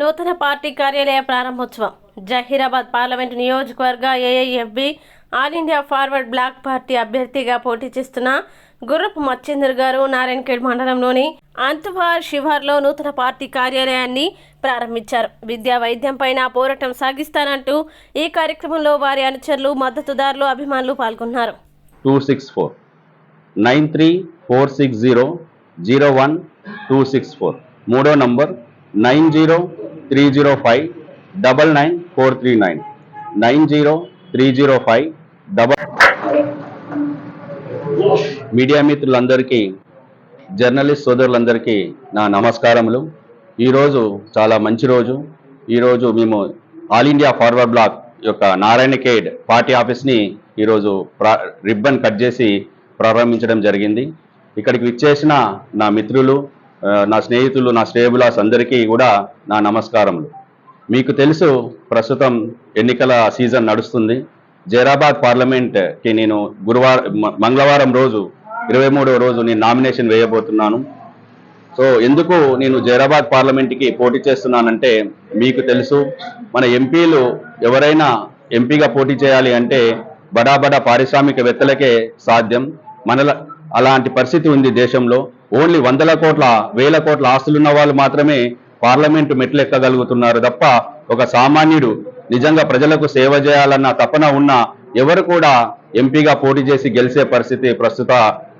నూతన పార్టీ కార్యాలయ ప్రారంభోత్సవం. జహీరాబాద్ పార్లమెంటు నియోజకవర్గ AIFB all India forward bloc party అభ్యర్థిగా పోటీ చేస్తున్న గుర్రపు మచ్చేందర్ గారు నారాయణఖేడ్ మండలంలోని అంతువార్ శివార్లో నూతన పార్టీ కార్యాలయాన్ని ప్రారంభించారు. విద్యా వైద్యం పైన పోరాటం సాగిస్తానంటూ ఈ కార్యక్రమంలో వారి అనుచరులు మద్దతుదారులు అభిమానులు పాల్గొన్నారు. Two six four. Nine three four six zero zero one two six four. మూడో number nine zero three zero five double nine four three nine. Nine zero three zero five double media మిత్రులందరికీ journalist సోదరులందరికీ నా నమస్కారములు. ఈరోజు చాలా మంచి రోజు. ఈరోజు మేము ఆల్ ఇండియా ఫార్వర్డ్ బ్లాక్ యొక్క నారాయణ కేడ్ పార్టీ ఆఫీస్ని ఈరోజు ప్రా రిబ్బన్ కట్ చేసి ప్రారంభించడం జరిగింది. ఇక్కడికి విచ్చేసిన నా మిత్రులు నా స్నేహితులు నా శ్రేయబులాస్ అందరికీ కూడా నా నమస్కారములు. మీకు తెలుసు ప్రస్తుతం ఎన్నికల సీజన్ నడుస్తుంది. జైరాబాద్ పార్లమెంట్కి నేను గురువారం మంగళవారం రోజు ఇరవై మూడవ రోజు నేను నామినేషన్ వేయబోతున్నాను. సో ఎందుకు నేను జైరాబాద్ పార్లమెంట్కి పోటీ చేస్తున్నానంటే మీకు తెలుసు మన ఎంపీలు ఎవరైనా ఎంపీగా పోటీ చేయాలి అంటే బడా బడా పారిశ్రామికవేత్తలకే సాధ్యం. మనల అలాంటి పరిస్థితి ఉంది దేశంలో. ఓన్లీ వందల కోట్ల వేల కోట్ల ఆస్తులున్న వాళ్ళు మాత్రమే పార్లమెంటు మెట్లు ఎక్కగలుగుతున్నారు తప్ప ఒక సామాన్యుడు నిజంగా ప్రజలకు సేవ చేయాలన్న తపన ఉన్న ఎవరు కూడా ఎంపీగా పోటీ చేసి గెలిచే పరిస్థితి ప్రస్తుత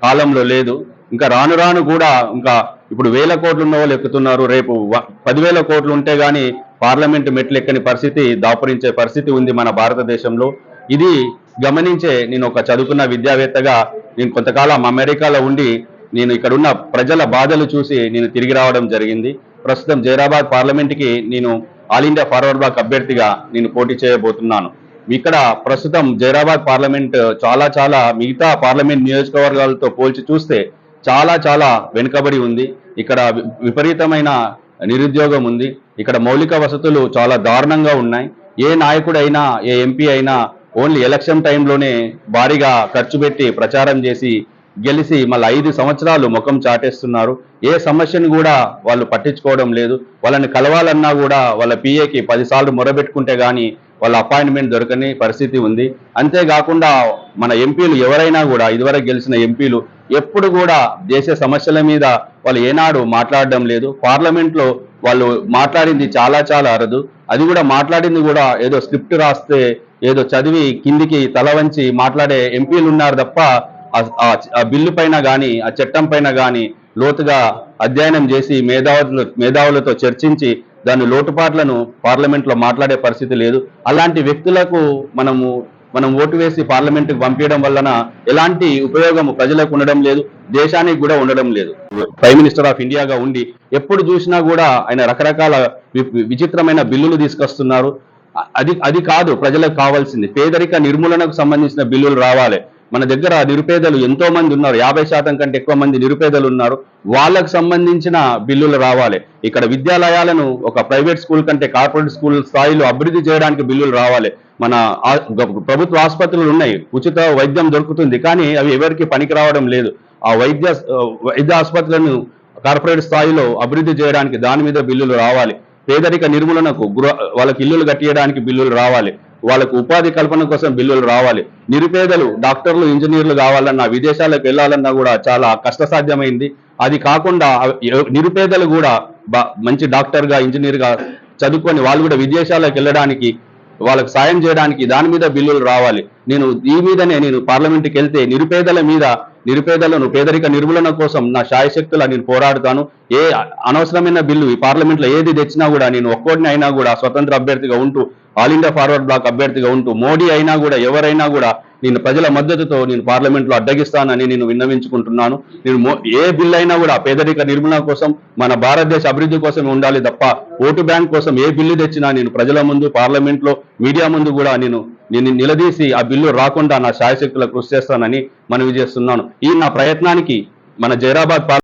కాలంలో లేదు. ఇంకా రాను రాను కూడా ఇంకా ఇప్పుడు వేల కోట్లు ఉన్న వాళ్ళు ఎక్కుతున్నారు. రేపు పదివేల కోట్లు ఉంటే కానీ పార్లమెంటు మెట్లు ఎక్కని పరిస్థితి దాపురించే పరిస్థితి ఉంది మన భారతదేశంలో. ఇది గమనించే నేను ఒక చదువుకున్న విద్యావేత్తగా నేను కొంతకాలం అమెరికాలో ఉండి నేను ఇక్కడ ఉన్న ప్రజల బాధలు చూసి నేను తిరిగి రావడం జరిగింది. ప్రస్తుతం జైరాబాద్ పార్లమెంట్కి నేను ఆల్ ఇండియా ఫార్వర్డ్ బ్లాక్ అభ్యర్థిగా నేను పోటీ చేయబోతున్నాను. ఇక్కడ ప్రస్తుతం జైరాబాద్ పార్లమెంట్ చాలా చాలా మిగతా పార్లమెంట్ నియోజకవర్గాలతో పోల్చి చూస్తే చాలా చాలా వెనుకబడి ఉంది. ఇక్కడ వి- విపరీతమైన నిరుద్యోగం ఉంది. ఇక్కడ మౌలిక వసతులు చాలా దారుణంగా ఉన్నాయి. ఏ నాయకుడైనా ఏ ఎంపీ అయినా ఓన్లీ ఎలక్షన్ టైంలోనే భారీగా ఖర్చు పెట్టి ప్రచారం చేసి గెలిచి మళ్ళీ ఐదు సంవత్సరాలు ముఖం చాటేస్తున్నారు. ఏ సమస్యను కూడా వాళ్ళు పట్టించుకోవడం లేదు. వాళ్ళని కలవాలన్నా కూడా వాళ్ళ పిఏకి పదిసార్లు మొరబెట్టుకుంటే కానీ వాళ్ళ అపాయింట్మెంట్ దొరకని పరిస్థితి ఉంది. అంతేకాకుండా మన ఎంపీలు ఎవరైనా కూడా ఇదివరకు గెలిచిన ఎంపీలు ఎప్పుడు కూడా దేశ సమస్యల మీద వాళ్ళు ఏనాడు మాట్లాడడం లేదు. పార్లమెంట్లో వాళ్ళు మాట్లాడింది చాలా చాలా అరదు. అది కూడా మాట్లాడింది కూడా ఏదో స్క్రిప్ట్ రాస్తే ఏదో చదివి కిందికి తల వంచి మాట్లాడే ఎంపీలు ఉన్నారు తప్ప ఆ- ఆ- బిల్లు పైన కానీ ఆ చట్టం పైన కానీ లోతుగా అధ్యయనం చేసి మేధావులు మేధావులతో చర్చించి దాని లోటుపాట్లను పార్లమెంట్లో మాట్లాడే పరిస్థితి లేదు. అలాంటి వ్యక్తులకు మనము మనం ఓటు వేసి పార్లమెంట్కి పంపించడం వలన ఎలాంటి ఉపయోగం ప్రజలకు ఉండడం లేదు దేశానికి కూడా ఉండడం లేదు. ప్రైమ్ మినిస్టర్ ఆఫ్ ఇండియాగా ఉండి ఎప్పుడు చూసినా కూడా ఆయన రకరకాల వి- విచిత్రమైన బిల్లులు తీసుకొస్తున్నారు. అది అది కాదు ప్రజలకు కావాల్సింది. పేదరిక నిర్మూలనకు సంబంధించిన బిల్లులు రావాలి. మన దగ్గర నిరుపేదలు ఎంతో మంది ఉన్నారు. యాభై శాతం కంటే ఎక్కువ మంది నిరుపేదలు ఉన్నారు. వాళ్ళకు సంబంధించిన బిల్లులు రావాలి. ఇక్కడ విద్యాలయాలను ఒక ప్రైవేట్ స్కూల్ కంటే కార్పొరేట్ స్కూల్ స్థాయిలో అభివృద్ధి చేయడానికి బిల్లులు రావాలి. మన ప్రభుత్వ ఆసుపత్రులు ఉన్నాయి. ఉచిత వైద్యం దొరుకుతుంది. కానీ అవి ఎవరికి పనికి రావడం లేదు. ఆ వైద్య వైద్య ఆసుపత్రులను కార్పొరేట్ స్థాయిలో అభివృద్ధి చేయడానికి దాని మీద బిల్లులు రావాలి. పేదరిక నిర్మూలనకు గృహ వాళ్ళకి ఇల్లులు కట్టియడానికి బిల్లులు రావాలి. వాళ్ళకు ఉపాధి కల్పన కోసం బిల్లులు రావాలి. నిరుపేదలు డాక్టర్లు ఇంజనీర్లు కావాలన్నా విదేశాలకు వెళ్ళాలన్నా కూడా చాలా కష్టసాధ్యమైంది. అది కాకుండా నిరుపేదలు కూడా మంచి డాక్టర్గా ఇంజనీర్గా చదువుకొని వాళ్ళు కూడా విదేశాలకు వెళ్ళడానికి వాళ్ళకి సాయం చేయడానికి దాని మీద బిల్లులు రావాలి. నేను ఈ మీదనే నేను పార్లమెంట్కి వెళ్తే నిరుపేదల మీద నిరుపేదలను పేదరిక నిర్మూలన కోసం నా శాయశక్తులు నేను పోరాడుతాను. ఏ అనవసరమైన బిల్లు ఈ పార్లమెంట్లో ఏది తెచ్చినా కూడా నేను ఒక్కోటిని అయినా కూడా స్వతంత్ర అభ్యర్థిగా ఉంటూ ఆల్ ఇండియా ఫార్వర్డ్ బ్లాక్ అభ్యర్థిగా ఉంటూ మోడీ అయినా కూడా ఎవరైనా కూడా నేను ప్రజల మద్దతుతో నేను పార్లమెంట్లో అడ్డగిస్తానని నేను విన్నవించుకుంటున్నాను. నేను ఏ బిల్ అయినా కూడా పేదరిక నిర్మూలన కోసం మన భారతదేశ అభివృద్ధి కోసం ఉండాలి తప్ప ఓటు బ్యాంక్ కోసం ఏ బిల్లు తెచ్చినా నేను ప్రజల ముందు పార్లమెంట్లో మీడియా ముందు కూడా నేను నేను నిలదీసి ఆ బిల్లు రాకుండా నా శాయశక్తుల కృషి చేస్తానని మనవి చేస్తున్నాను. ఈ నా ప్రయత్నానికి మన జైరాబాద్ పార్ల-